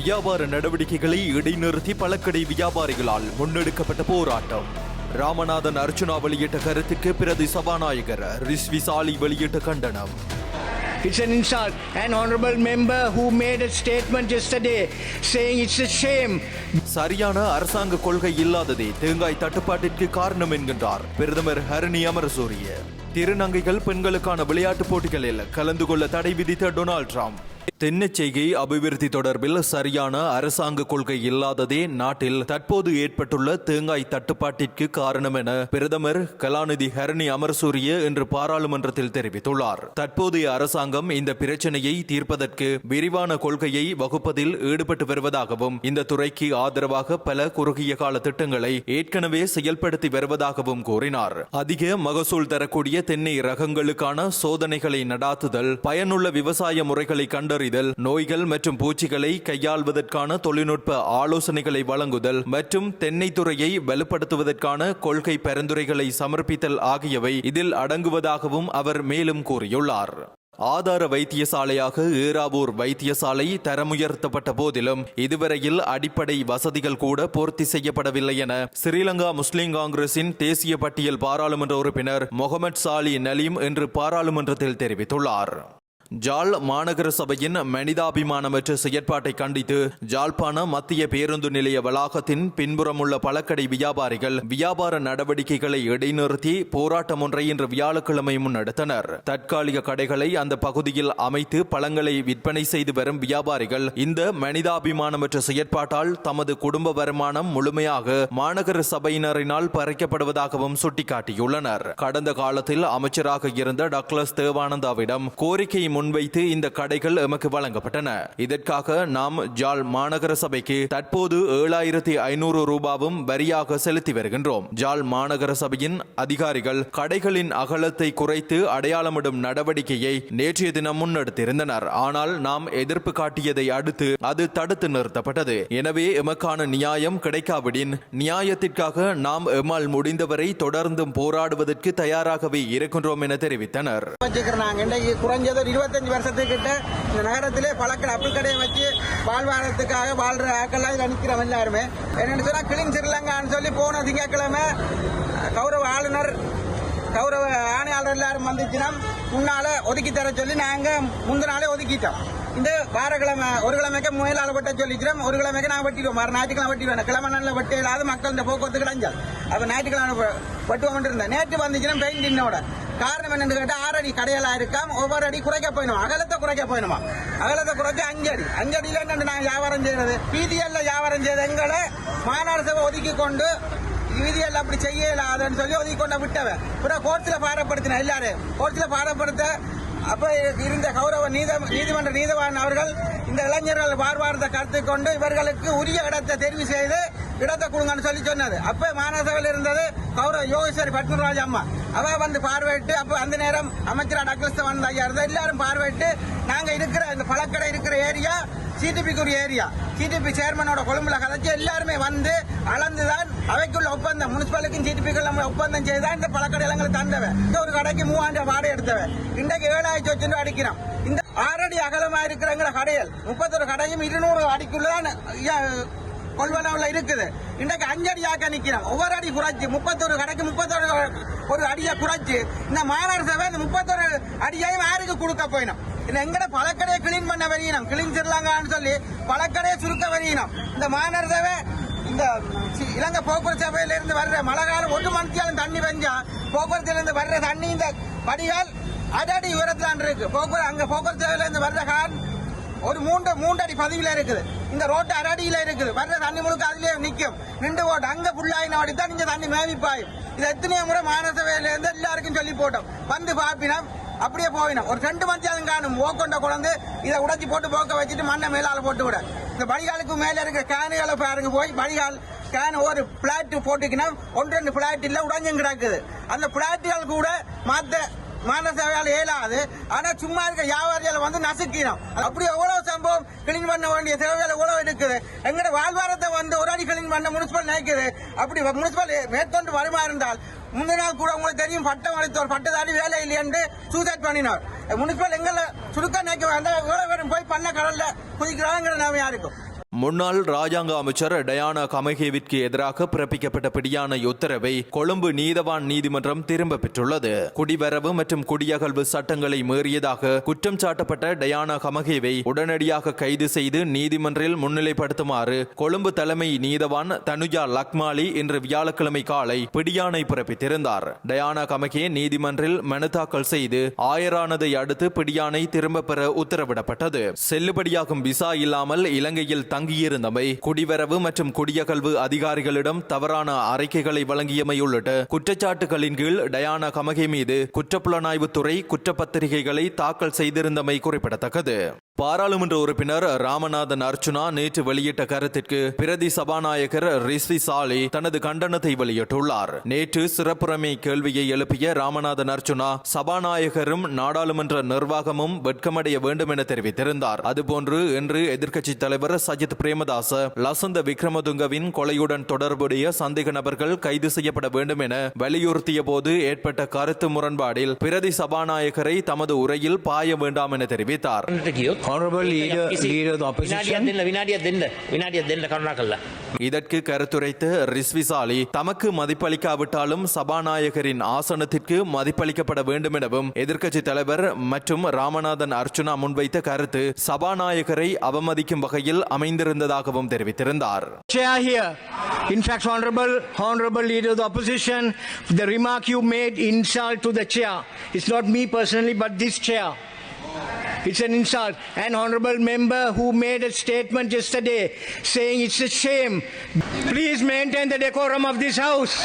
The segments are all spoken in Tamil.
வியாபார நடவடிக்கைகளை இடைநிறுத்தி பழக்கடை வியாபாரிகளால் முன்னெடுக்கப்பட்ட போராட்டம். ராமநாதன் அர்ச்சுனா வெளியிட்ட கருத்துக்கு பிரதி சபாநாயகர் ரிஸ்வி சாலி வெளியிட்ட கண்டனம். It's an insult. An honorable member who made a statement yesterday saying it's a shame. சரியான அரசாங்க கொள்கை இல்லாததே தேங்காய் தட்டுப்பாட்டிற்கு காரணம் என்கின்றார் பிரதமர் ஹரணி அமரசூரிய. திருநங்கைகள் பெண்களுக்கான விளையாட்டுப் போட்டிகளில் கலந்து கொள்ள தடை விதித்த டொனால்ட் ட்ரம்ப். தென்னச்செய்கை அபிவிருத்தி தொடர்பில் சரியான அரசாங்க கொள்கை இல்லாததே நாட்டில் தற்போது ஏற்பட்டுள்ள தேங்காய் தட்டுப்பாட்டிற்கு காரணம் என பிரதமர் கலாநிதி ஹரணி அமரசூரிய இன்று பாராளுமன்றத்தில் தெரிவித்துள்ளார். தற்போதைய அரசாங்கம் இந்த பிரச்சனையை தீர்ப்பதற்கு விரிவான கொள்கையை வகுப்பதில் ஈடுபட்டு வருவதாகவும் இந்த துறைக்கு ஆதரவாக பல குறுகிய கால திட்டங்களை ஏற்கனவே செயல்படுத்தி வருவதாகவும் கூறினார். அதிக மகசூல் தரக்கூடிய தென்னை ரகங்களுக்கான சோதனைகளை நடாத்துதல் பயனுள்ள விவசாய முறைகளை கண்டறி கண்டறிதல் நோய்கள் மற்றும் பூச்சிகளை கையாள்வதற்கான தொழில்நுட்ப ஆலோசனைகளை வழங்குதல் மற்றும் தென்னை துறையை வலுப்படுத்துவதற்கான கொள்கை பரிந்துரைகளை சமர்ப்பித்தல் ஆகியவை இதில் அடங்குவதாகவும் அவர் மேலும் கூறியுள்ளார். ஆதார வைத்தியசாலையாக ஈராவூர் வைத்தியசாலை தரமுயர்த்தப்பட்ட போதிலும் இதுவரையில் அடிப்படை வசதிகள் கூட பூர்த்தி செய்யப்படவில்லை என ஸ்ரீலங்கா முஸ்லிம் காங்கிரசின் தேசிய பட்டியல் பாராளுமன்ற உறுப்பினர் முகமது சாலி நலீம் இன்று பாராளுமன்றத்தில் தெரிவித்துள்ளார். ஜாழ் மாநகர சபையின் மனிதாபிமானமற்ற செயற்பாட்டை கண்டித்து ஜாழ்ப்பாண மத்திய பேருந்து நிலைய வளாகத்தின் பின்புறமுள்ள பழக்கடை வியாபாரிகள் வியாபார நடவடிக்கைகளை இடைநிறுத்தி போராட்டம் ஒன்றை இன்று வியாழக்கிழமை முன்னெடுத்தனர். தற்காலிக கடைகளை அந்த பகுதியில் அமைத்து பழங்களை விற்பனை செய்து வரும் வியாபாரிகள் இந்த மனிதாபிமானமற்ற செயற்பாட்டால் தமது குடும்ப வருமானம் முழுமையாக மாநகர சபையினரினால் பறிக்கப்படுவதாகவும் சுட்டிக்காட்டியுள்ளனர். கடந்த காலத்தில் அமைச்சராக இருந்த டக்ளஸ் தேவானந்தாவிடம் கோரிக்கை முன்வைத்து இந்த கடைகள் எமக்கு வழங்கப்பட்டன. இதற்காக நாம் ஜாழ் மாநகர சபைக்கு தற்போது ஏழாயிரத்தி ஐநூறு ரூபாவும் வரியாக செலுத்தி வருகின்றோம். ஜாழ் மாநகர சபையின் அதிகாரிகள் கடைகளின் அகலத்தை குறைத்து அடையாளமிடும் நடவடிக்கையை நேற்றைய தினம் முன்னெடுத்திருந்தனர். ஆனால் நாம் எதிர்ப்பு காட்டியதை அடுத்து அது தடுத்து நிறுத்தப்பட்டது. எனவே எமக்கான நியாயம் கிடைக்காவிடின் நியாயத்திற்காக நாம் எம்மால் முடிந்தவரை தொடர்ந்தும் போராடுவதற்கு தயாராகவே இருக்கின்றோம் என தெரிவித்தனர். குறைஞ்சது இருபத்தஞ்சு வருஷத்துக்கிட்ட இந்த நகரத்திலே பழக்கடை அப்பல் கடையை வச்சு வாழ்வாதாரத்துக்காக வாழ்ற ஆக்கள்லாம் இதில் நிற்கிறவன் எல்லாருமே. என்னென்னு சொன்னால் கிளீன் சிறிலங்கான்னு சொல்லி போன திங்கக்கிழமை கௌரவ ஆளுநர் கௌரவ ஆணையாளர் எல்லாரும் வந்துச்சுன்னா முன்னால ஒதுக்கி தர சொல்லி நாங்கள் முந்த நாளே ஒதுக்கிட்டோம். இந்த வாரக்கிழமை ஒரு கிழமைக்கு முயலால் வெட்ட சொல்லிக்கிறோம். ஒரு கிழமைக்கு நாங்கள் வெட்டிடுவோம். மறு ஞாயிற்றுக்கிழமை வெட்டிடுவோம். கிழமை நல்ல வெட்டி இல்லாத மக்கள் இந்த போக்குவரத்து கிடைஞ்சால் அப்போ ஞாயிற்றுக்கிழமை வெட்டுவோம் இருந்தேன் நேற்று வந்துச்சுன்னா பெயிண்ட் இன்னோட. காரணம் என்னன்னு கேட்டால் ஆறு அடி கடையெல்லாம் இருக்காம் ஒவ்வொரு அடி குறைக்க போயிடுமா அகலத்தை குறைக்க போயிடுமா அகலத்தை குறைச்சி அஞ்சு அடி. அஞ்சு என்ன நான் வியாபாரம் செய்யறது? பிடிஎல்ல வியாபாரம் செய்த எங்களை மாநாடு சபை ஒதுக்கி கொண்டு வீதியில் அப்படி செய்யலாதுன்னு சொல்லி ஒதுக்கி கொண்ட விட்டவன். அப்புறம் கோர்ட்ஸில் பாரப்படுத்தின எல்லாரும் கோர்ட்ஸில் பாரப்படுத்த அப்ப இருந்த கௌரவ நீத நீதிமன்ற நீதவான் அவர்கள் இந்த இளைஞர்கள் பார்வார்த்த கருத்து கொண்டு இவர்களுக்கு உரிய இடத்தை தெரிவு செய்து இடத்தை கொடுங்கன்னு சொல்லி சொன்னது. அப்ப மாநகரசபையில் இருந்தது கௌரவ யோகேஸ்வரி பத்மராஜ் அம்மா. அவ வந்து பார்வையிட்டு அப்ப அந்த நேரம் அமைச்சர் டக்ளஸ் வந்த ஐயா இருந்தா எல்லாரும் பார்வையிட்டு நாங்க இருக்கிற இந்த பழக்கடை இருக்கிற ஏரியா சிடிபிக்கு ஏரியா. சிடிபி சேர்மனோட கொழும்புல கதைச்சு எல்லாருமே வந்து அளந்துதான் அவைக்குள்ள ஒப்பந்தம். முனிசிபாலிட்டிக்கும் சிடிபிக்குள்ள ஒப்பந்தம் செய்தான் இந்த பழக்கடை எங்களுக்கு தந்தவன் இந்த ஒரு கடைக்கு மூவாயிரம் வாடகை எடுத்தவன் இன்றைக்கு ஏழாயிரத்தி வச்சு அடிக்கிறான் இந்த ஆறடி அகலமா இருக்கிறங்கிற கடைகள் முப்பத்தொரு கடையும் இருநூறு அடிக்குள்ளதான் கொள்வனவுல இருக்குது. இன்றைக்கு அஞ்சடி ஆக்க நிக்கிறோம் ஒவ்வொரு அடி குறைச்சு முப்பத்தொரு கடைக்கு முப்பத்தொரு ஒரு அடியை குறைச்சு இந்த மாநகர சபை இந்த முப்பத்தொரு அடியையும் யாருக்கு கொடுக்க போயிடும் இந்த எங்கட பழக்கடையை கிளீன் பண்ண வரையினோம். கிளீன் செல்லாங்கன்னு சொல்லி பழக்கடையை சுருக்க வரையினோம். இந்த மாநகர சபை இந்த இலங்கை போக்குவரத்து சபையில இருந்து வர்ற மழை காலம் ஒரு மணித்தியாலும் தண்ணி பெஞ்சா போக்குவரத்துல இருந்து வர்ற தண்ணி இந்த வடிகால் அடி உயரத்துல இருக்கு. போக்குவரத்து அங்க போக்குவரத்து சபையில இருந்து வர்ற கால் ஒரு மூன்று மூன்று அடி பதிவுல இருக்குது. இந்த ரோட்டு அரடியில இருக்குது. வர்ற தண்ணி முழுக்க அதுலயே நிக்கும் நின்று ஓட்டு அங்க புல்லாயின வாடி தான் இங்க தண்ணி மேவிப்பாயும் இது எத்தனையோ முறை மாநகரசபையில இருந்து எல்லாருக்கும் சொல்லி போட்டோம். வந்து பாப்பினோம் அப்படியே போயினோம் ஒரு ரெண்டு மத்தியாலும் காணும். ஓக்கொண்ட குழந்தை இதை உடைச்சி போட்டு போக்க வச்சுட்டு மண்ணை மேலால போட்டு விட. இந்த வடிகாலுக்கு மேல இருக்க கேனுகளை பாருங்க போய். வடிகால் கேன் ஒரு பிளாட் போட்டுக்கினா ஒன்று ரெண்டு பிளாட் இல்ல உடஞ்சும் கிடக்குது. அந்த பிளாட்டுகள் கூட மற்ற மாநகரால் இயலாது. ஆனா சும்மா இருக்க வியாபாரிகளை வந்து நசுக்கிறோம் அப்படி எவ்வளவு சம்பவம்? கிளீன் பண்ண வேண்டிய தேவைகள் எவ்வளவு இருக்குது? எங்கட வாழ்வாரத்தை வந்து ஒரு அடி கிளீன் பண்ண முனிசிபல் நினைக்குது. அப்படி முனிசிபல் மேற்கொண்டு வருமா இருந்தால் முந்தின நாள் கூட உங்களுக்கு தெரியும் பட்டம் அளித்தோர் பட்டதாரி வேலை இல்லையென்று சூசைட் பண்ணினார். முனிசிபல் எங்களை சுருக்க நினைக்க வேண்டாம் எவ்வளவு பேரும் போய் பண்ண கடல்ல குதிக்கிறாங்கிற நாம இருக்கும் முன்னாள் ராஜாங்க அமைச்சர் டயானா கமகேவிற்கு எதிராக பிறப்பிக்கப்பட்ட பிடியான உத்தரவை கொழும்பு நீதவான் நீதிமன்றம் திரும்ப பெற்றுள்ளது. குடிவரவு மற்றும் குடியகல்வு சட்டங்களை மீறியதாக குற்றம் சாட்டப்பட்ட டயானா கமகேவை உடனடியாக கைது செய்து நீதிமன்றில் முன்னிலைப்படுத்துமாறு கொழும்பு தலைமை நீதவான் தனுஜா லக்மாலி இன்று வியாழக்கிழமை காலை பிடியானை பிறப்பித்திருந்தார். டயானா கமகே நீதிமன்றில் மனு தாக்கல் செய்து ஆயரானதை அடுத்து பிடியானை திரும்ப பெற உத்தரவிடப்பட்டது. செல்லுபடியாகும் விசா இல்லாமல் இலங்கையில் தங்கியிருந்தமை குடிவரவு மற்றும் குடியகல்வு அதிகாரிகளிடம் தவறான அறிக்கைகளை வழங்கியமை உள்ளிட்ட குற்றச்சாட்டுகளின் கீழ் டயானா கமகே மீது குற்றப்புலனாய்வுத்துறை குற்றப்பத்திரிகைகளை தாக்கல் செய்திருந்தமை குறிப்பிடத்தக்கது. பாராளுமன்ற உறுப்பினர் ராமநாதன் அர்ச்சுனா நேற்று வெளியிட்ட கருத்திற்கு பிரதி சபாநாயகர் ரிஸ்வி சாலி தனது கண்டனத்தை வெளியிட்டுள்ளார். நேற்று சிறப்புரிமை கேள்வியை எழுப்பிய ராமநாதன் அர்ச்சுனா சபாநாயகரும் நாடாளுமன்ற நிர்வாகமும் வெட்கமடைய வேண்டும் என தெரிவித்திருந்தார். அதுபோன்று இன்று எதிர்க்கட்சி தலைவர் சஜித் பிரேமதாச லசந்த விக்ரமதுங்கவின் கொலையுடன் தொடர்புடைய சந்தேக நபர்கள் கைது செய்யப்பட வேண்டும் என வலியுறுத்திய போது ஏற்பட்ட கருத்து முரண்பாடில் பிரதி சபாநாயகரை தமது உரையில் பாய வேண்டாம் என தெரிவித்தார். இதற்கு கருத்துரைத்து ரிஸ்விசாலி தமக்கு மதிப்பளிக்காவிட்டாலும் சபாநாயகரின் ஆசனத்திற்கு மதிப்பளிக்கப்பட வேண்டும் எனவும் எதிர்க்கட்சி தலைவர் மற்றும் ராமநாதன் அர்ச்சுனா முன்வைத்த கருத்து சபாநாயகரை அவமதிக்கும் வகையில் அமைந்திருந்ததாகவும் தெரிவித்திருந்தார் In fact, honorable, honorable leader of the opposition, the remark you made insult to the chair. It's not me personally, but this chair. It's an insult. An honorable member who made a statement yesterday saying it's a shame. Please maintain the decorum of this house.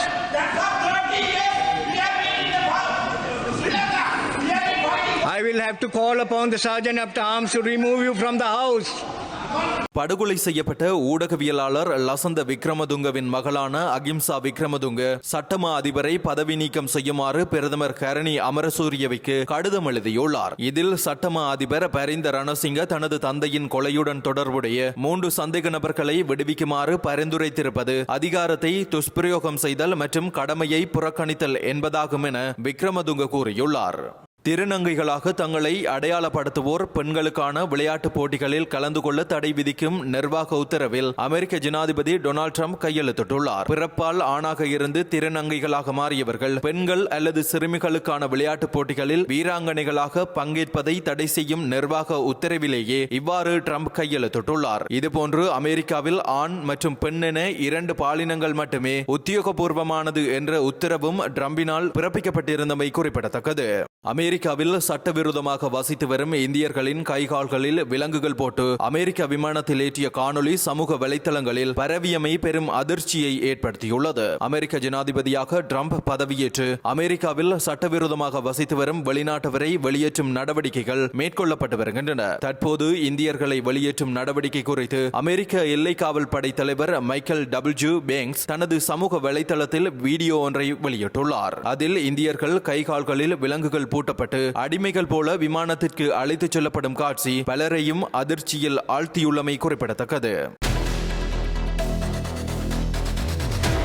I will have to call upon the sergeant of arms to remove you from the house. படுகொலை செய்யப்பட்ட ஊடகவியலாளர் லசந்த விக்ரமதுங்கவின் மகளான அகிம்சா விக்ரமதுங்க சட்டமா அதிபரை பதவி நீக்கம் செய்யுமாறு பிரதமர் கரணி அமரசூரியவைக்கு கடிதம் எழுதியுள்ளார். இதில் சட்டமா அதிபர் பரிந்த ரணசிங்க தனது தந்தையின் கொலையுடன் தொடர்புடைய மூன்று சந்தேக நபர்களை விடுவிக்குமாறு பரிந்துரைத்திருப்பது அதிகாரத்தை துஷ்பிரயோகம் செய்தல் மற்றும் கடமையை புறக்கணித்தல் என்பதாகும் என விக்ரமதுங்க கூறியுள்ளார். திருநங்கைகளாக தங்களை அடையாளப்படுத்துவோர் பெண்களுக்கான விளையாட்டுப் போட்டிகளில் கலந்து கொள்ள தடை விதிக்கும் நிர்வாக உத்தரவில் அமெரிக்க ஜனாதிபதி டொனால்ட் ட்ரம்ப் கையெழுத்திட்டுள்ளார். பிறப்பால் ஆணாக இருந்து திருநங்கைகளாக மாறியவர்கள் பெண்கள் அல்லது சிறுமிகளுக்கான விளையாட்டுப் போட்டிகளில் வீராங்கனைகளாக பங்கேற்பதை தடை செய்யும் நிர்வாக உத்தரவிலேயே இவ்வாறு ட்ரம்ப் கையெழுத்திட்டுள்ளார். இதுபோன்று அமெரிக்காவில் ஆண் மற்றும் பெண் என இரண்டு பாலினங்கள் மட்டுமே உத்தியோகபூர்வமானது என்ற உத்தரவும் ட்ரம்பினால் பிறப்பிக்கப்பட்டிருந்தமை குறிப்பிடத்தக்கது. அமெரிக்க அமெரிக்காவில் சட்டவிரோதமாக வசித்து வரும் இந்தியர்களின் கைகால்களில் விலங்குகள் போட்டு அமெரிக்க விமானத்தில் ஏற்றிய காணொளி சமூக வலைத்தளங்களில் பரவியமை பெரும் அதிர்ச்சியை ஏற்படுத்தியுள்ளது. அமெரிக்க ஜனாதிபதியாக ட்ரம்ப் பதவியேற்று அமெரிக்காவில் சட்டவிரோதமாக வசித்து வரும் வெளிநாட்டவரை வெளியேற்றும் நடவடிக்கைகள் மேற்கொள்ளப்பட்டு வருகின்றன. தற்போது இந்தியர்களை வெளியேற்றும் நடவடிக்கை குறித்து அமெரிக்க எல்லை காவல் படை தலைவர் மைக்கேல் டபிள்யூ பேங்க்ஸ் தனது சமூக வலைத்தளத்தில் வீடியோ ஒன்றை வெளியிட்டுள்ளார். அதில் இந்தியர்கள் கைகால்களில் விலங்குகள் பூட்டப்பட்டு அடிமைகள் போல விமானத்திற்கு அழைத்துச் செல்லப்படும் காட்சி பலரையும் அதிர்ச்சியில் ஆழ்த்தியுள்ளமை குறிப்பிடத்தக்கது.